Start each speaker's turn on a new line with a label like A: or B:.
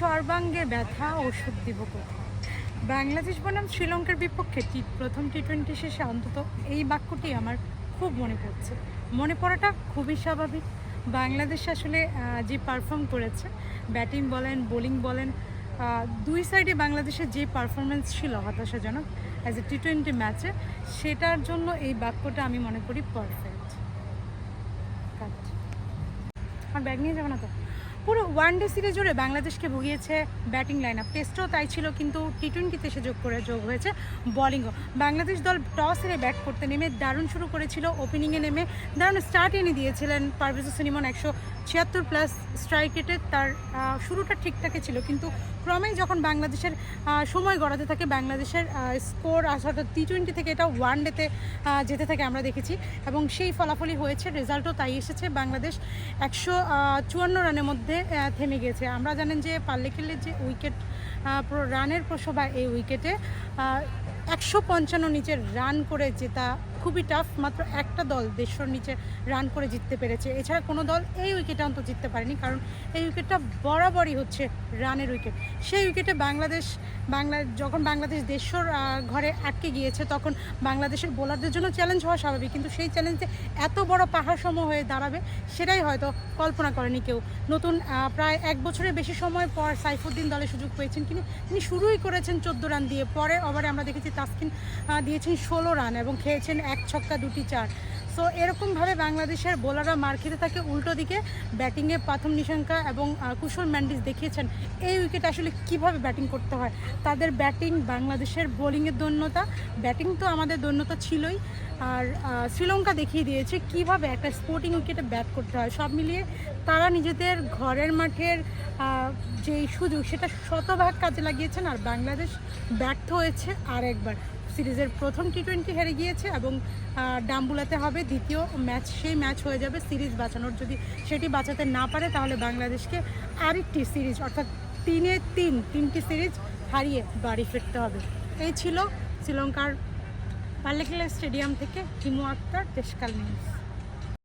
A: সর্বাঙ্গে ব্যথা, ওষুধ দিব কোথায়? বাংলাদেশ বনাম শ্রীলঙ্কার বিপক্ষে টি প্রথম টি টোয়েন্টি শেষে অন্তত এই বাক্যটি আমার খুব মনে পড়ছে। মনে পড়াটা খুবই স্বাভাবিক। বাংলাদেশ আসলে যে পারফর্ম করেছে ব্যাটিং বলেন বোলিং বলেন দুই সাইডে বাংলাদেশের যে পারফরমেন্স ছিল হতাশাজনক অ্যাজ এ টি টোয়েন্টি ম্যাচে সেটার জন্য এই বাক্যটা আমি মনে করি পারফেক্ট আর ব্যাগ নিয়ে যাবে না তো? পুরো ওয়ান ডে সিরিজ জুড়ে বাংলাদেশকে ভুগিয়েছে ব্যাটিং লাইন আপ টেস্টও তাই ছিল, কিন্তু টি টোয়েন্টিতে সে যোগ করে, যোগ হয়েছে বলিংও বাংলাদেশ দল টস হেরে ব্যাট করতে নেমে দারুণ শুরু করেছিল ওপেনিংয়ে নেমে দারুণ স্টার্ট এনে দিয়েছিলেন পারভেজ হোসেন ইমন একশো ছিয়াত্তর প্লাস স্ট্রাইক রেটে তার শুরুটা ঠিকঠাকই ছিল। কিন্তু ক্রমেই যখন বাংলাদেশের সময় গড়াতে থাকে, বাংলাদেশের স্কোর আসলে টি টোয়েন্টি থেকে এটা ওয়ান ডেতে যেতে থাকে আমরা দেখেছি। এবং সেই ফলাফলই হয়েছে, রেজাল্টও তাই এসেছে। বাংলাদেশ একশো চুয়ান্ন রানের মধ্যে থেমে গেছে আমরা জানেন যে পাল্লেকেলের যে উইকেট রানের প্রসভা এই উইকেটে একশো পঞ্চান্ন নিচের রান করে জেতা খুবই টাফ মাত্র একটা দল দেড়শোর নিচে রান করে জিততে পেরেছে। এছাড়া কোনো দল এই উইকেটে অন্তত জিততে পারেনি, কারণ এই উইকেটটা বরাবরই হচ্ছে রানের উইকেট সেই উইকেটে বাংলাদেশ বাংলা যখন বাংলাদেশ দেশর ঘরে আটকে গিয়েছে, তখন বাংলাদেশের বোলারদের জন্য চ্যালেঞ্জ হওয়া স্বাভাবিক। কিন্তু সেই চ্যালেঞ্জে এত বড় পাহাড় সম হয়ে দাঁড়াবে, সেটাই হয়তো কল্পনা করেনি কেউ। নতুন প্রায় এক বছরের বেশি সময় পর সাইফুদ্দিন দলে সুযোগ পেয়েছেন কিন্তু তিনি শুরুই করেছেন চোদ্দ রান দিয়ে, পরে ওভারে আমরা দেখেছি তাসকিন দিয়েছেন ষোলো রান এবং খেয়েছেন এক ছক্কা দুটি চার। সো এরকমভাবে বাংলাদেশের বোলাররা মার খেতে থাকে উল্টো দিকে। ব্যাটিংয়ে প্রথম নিশঙ্কা এবং কুশল ম্যান্ডিস দেখিয়েছেন। এই উইকেট আসলে কীভাবে ব্যাটিং করতে হয়? তাদের ব্যাটিং বাংলাদেশের বোলিংয়ের দন্যতা। ব্যাটিং তো আমাদের দন্যতা ছিলই। আর শ্রীলঙ্কা দেখিয়ে দিয়েছে কীভাবে একটা স্পোর্টিং উইকেটে ব্যাট করতে হয়। সব মিলিয়ে তারা নিজেদের ঘরের মাঠের যেই সুযোগ, সেটা শতভাগ কাজে লাগিয়েছেন। আর বাংলাদেশ ব্যর্থ হয়েছে আর একবার সিরিজের প্রথম টি টোয়েন্টি হেরে গিয়েছে এবং ডাম্বুলাতে হবে। দ্বিতীয় ম্যাচ, সেই ম্যাচ হয়ে যাবে সিরিজ বাঁচানোর। যদি সেটি বাঁচাতে না পারে, তাহলে বাংলাদেশকে আরেকটি সিরিজ, অর্থাৎ তিনে তিন, তিনটি সিরিজ হারিয়ে বাড়ি ফিরতে হবে। এই ছিল শ্রীলঙ্কার পাল্লেকেলা স্টেডিয়াম থেকে হিমু আক্তার, দেশকাল নিউজ।